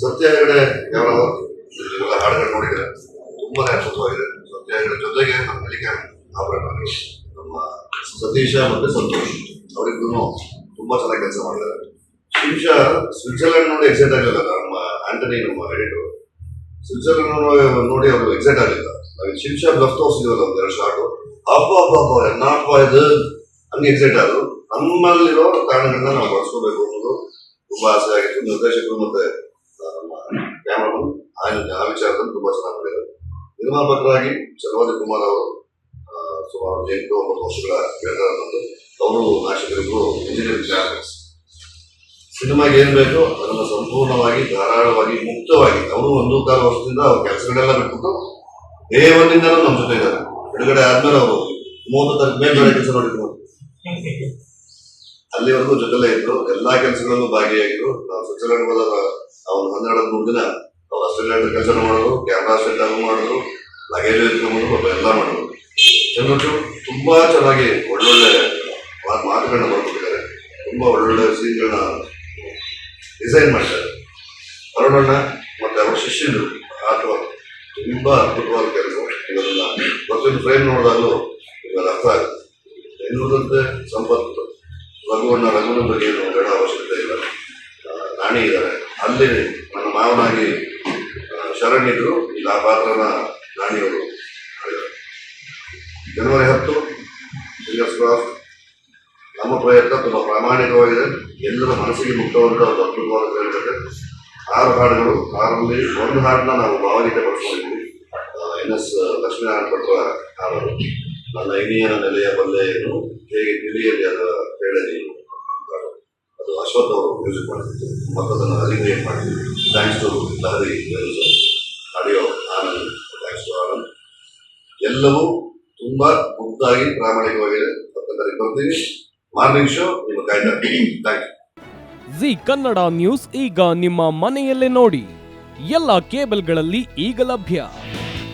ಸತ್ಯ ಹೆಗಡೆ ಯಾವ ಹಾಡುಗಳು ನೋಡಿದ್ರೆ ತುಂಬಾನೇ ಅದ್ಭುತವಾಗಿದೆ. ಸತ್ಯ ಜೊತೆಗೆ ನಮ್ಮ ಮಲ್ಲಿಕೆ ಆಭರಣ. ನಮ್ಮ ಸತೀಶ ಮತ್ತೆ ಸಂತೋಷ್ ಅವರಿಬ್ಬರು ತುಂಬಾ ಚೆನ್ನಾಗಿ ಕೆಲಸ ಮಾಡಿದ್ದಾರೆ. ಶಿಂಶ ಸ್ವಿಟ್ಜರ್ಲೆಂಡ್ ನೋಡಿ ಎಕ್ಸೈಟ್ ಆಗಲಿಲ್ಲ. ನಮ್ಮ ಆಂಟನಿ ನಮ್ಮ ಎಡಿಟರ್ ಸ್ವಿಟ್ಜರ್ಲೆಂಡ್ ನೋಡಿ- ಅವರು ಎಕ್ಸೈಟ್ ಆಗಲಿಲ್ಲ. ನಾವು ಶಿಂಶ ಬ್ಲಫ್ ತೋರಿಸಿದ್ವಲ್ಲ ಒಂದು ಎರಡು ಶಾರ್ಟ್ ಅಪ್ಪ ಅಪ್ಪ ಅಪ್ಪ ನಾಟ್ ಇದು. ಹಂಗೆ ಎಕ್ಸೈಟ್ ಆದ್ರು. ನಮ್ಮಲ್ಲಿರೋ ಕಾರಣಗಳನ್ನ ನಾವು ಬಳಸ್ಕೋಬೇಕು ಅನ್ನೋದು ತುಂಬಾ ಆಸೆ ಆಗಿತ್ತು. ನಿರ್ದೇಶಕರು ಮತ್ತೆ ಕ್ಯಾಮರಾಮನ್ ಆ ವಿಚಾರದಲ್ಲಿ ತುಂಬಾ ಚೆನ್ನಾಗಿ ಮಾಡಿದ್ದಾರೆ ನಿರ್ಮಾಪಕರಾಗಿ ಚಲವಾದಿ ಕುಮಾರ್ ಅವರು ಸುಮಾರು ಎಂಟು ಒಂಬತ್ತು ವರ್ಷಗಳ ಬಂದು ಅವರು ನಾಯಕರಿಬ್ಬರು ಇಂಜಿನಿಯರಿಂಗ್ ಗ್ರಾಫಿಕ್ಸ್ ಸಿನಿಮಾಗೆ ಏನ್ ಬೇಕೋ ಅದನ್ನು ಸಂಪೂರ್ಣವಾಗಿ, ಧಾರಾಳವಾಗಿ, ಮುಕ್ತವಾಗಿ ಅವರು ಒಂದು ಕಾಲು ವರ್ಷದಿಂದ ಅವ್ರ ಕೆಲಸಗಳೆಲ್ಲ ಬಿಟ್ಬಿಟ್ಟು ಒನ್ನಿಂದನೂ ನಮ್ಮ ಜೊತೆ ಇದ್ದಾರೆ. ಬಿಡುಗಡೆ ಆದ್ಮೇಲೆ ಅವರು ಮೂವತ್ತು ತಾರೀಕು ಮೇಲೆ ಕೆಲಸ ನೋಡಿದ್ರು ಅಲ್ಲಿವರೆಗೂ ಜೊತೆಲೇ ಇದ್ರು. ಎಲ್ಲಾ ಕೆಲಸಗಳಲ್ಲೂ ಭಾಗಿಯಾಗಿದ್ರು. ನಾವು ಸ್ವಿಟ್ಜರ್ಲೆಂಡ್ ಹೋದಾಗ ಅವ್ರು ಹನ್ನೆರಡು ಮೂರು ದಿನ ಅವ್ರು ಆಸ್ಟ್ರೇಲಿಯಾ ಕೆಲಸ ಮಾಡಿದ್ರು ಕ್ಯಾಮ್ರಾ ಸೆಟ್ ಆಗಿ ಮಾಡಿದ್ರು ಲಗೇಜ್ ಮಾಡಿದ್ರು ಎಲ್ಲ ಮಾಡಿದ್ರು. ಚಂದ್ರು ತುಂಬಾ ಚೆನ್ನಾಗಿ ಒಳ್ಳೊಳ್ಳೆ ಮಾತ್- ಮಾತುಗಳನ್ನ ಬರ್ಕೊಟ್ಟಿದ್ದಾರೆ. ತುಂಬಾ ಒಳ್ಳೊಳ್ಳೆ ಸೀನ್ಗಳನ್ನ ಡಿಸೈನ್ ಮಾಡ್ತಾರೆ. ಅರುಣಣ್ಣ ಮತ್ತೆ ಅವರ ಶಿಷ್ಯರು ಆಟೋ ತುಂಬಾ ಅದ್ಭುತವಾದ ಕೆಲಸ. ಇವರನ್ನ ಪ್ರತಿಯೊಂದು ಫ್ರೇಮ್ ನೋಡಿದಾಗಲೂ ಇವಾಗ ಅರ್ಥ ಆಗುತ್ತೆ. ಎನ್ನುವುದಂತೆ ಸಂಪತ್ತು. ರಘುವಣ್ಣ ರಘುವನ ಬಗ್ಗೆ ಏನು ಹೇಳೋ ಅವಶ್ಯಕತೆ ಇಲ್ಲ. ರಾಣಿ ಇದ್ದಾರೆ. ಅಲ್ಲಿ ನನ್ನ ಮಾವನಾಗಿ ಶರಣಿದ್ರು ಶರಣ್ ಇದ್ರು ಈಗ ಆ ಪಾತ್ರನ ರಾಣಿಯವರು ಜನವರಿ ಹತ್ತು ಫಿಂಗರ್ಸ್ ಕ್ರಾಸ್ ನಮ್ಮ ಪ್ರಯತ್ನ ತುಂಬ ಪ್ರಾಮಾಣಿಕವಾಗಿದೆ. ಎಲ್ಲರ ಮನಸ್ಸಿಗೆ ಮುಕ್ತವಾದ ಒಂದು ಅದ್ಭುತವಾದ ಹೇಳಿದ್ರೆ ಆರು ಹಾಡುಗಳು ಆರಲ್ಲಿ ಒಂದು ಹಾಡನ್ನ ನಾವು ಭಾವಗೀತೆ ಪಡಿಸ್ಕೊಂಡಿದ್ವಿ ಎನ್ ಎಸ್, ಲಕ್ಷ್ಮೀನಾರಾಯಣ ಭಟ್ರ ಹಾಡು ನನ್ನ ಇನಿಯನ ನೆಲೆಯ ಬಲ್ಲೆಯನ್ನು ಹೇಗೆ ತಿಳಿಯಲಿ ಅದರ ಹೇಳೆ ಅಂತ ಅದು ಅಶ್ವಥ್ ಅವರು ಮ್ಯೂಸಿಕ್ ಮಾಡಿದ್ದು ಮತ್ತದನ್ನು ಅಲಿಗ್ರೇಟ್ ಮಾಡಿದ್ದು thanks to Lahari audio Anand thanks to Anand ಎಲ್ಲವೂ ತುಂಬ ಮುಕ್ತಾಗಿ ಪ್ರಾಮಾಣಿಕವಾಗಿದೆ. ಮತ್ತೊಂದರೆ ಬರ್ತೀನಿ. ಮಾರ್ನಿಂಗ್ ಶೋ ನಿಮ್ಮ ಕಾಯ್ತಾ thank you Zee Kannada news ಈಗ ನಿಮ್ಮ ಮನೆಯಲ್ಲೇ ನೋಡಿ. ಎಲ್ಲ ಕೇಬಲ್ಗಳಲ್ಲಿ ಈಗ ಲಭ್ಯ.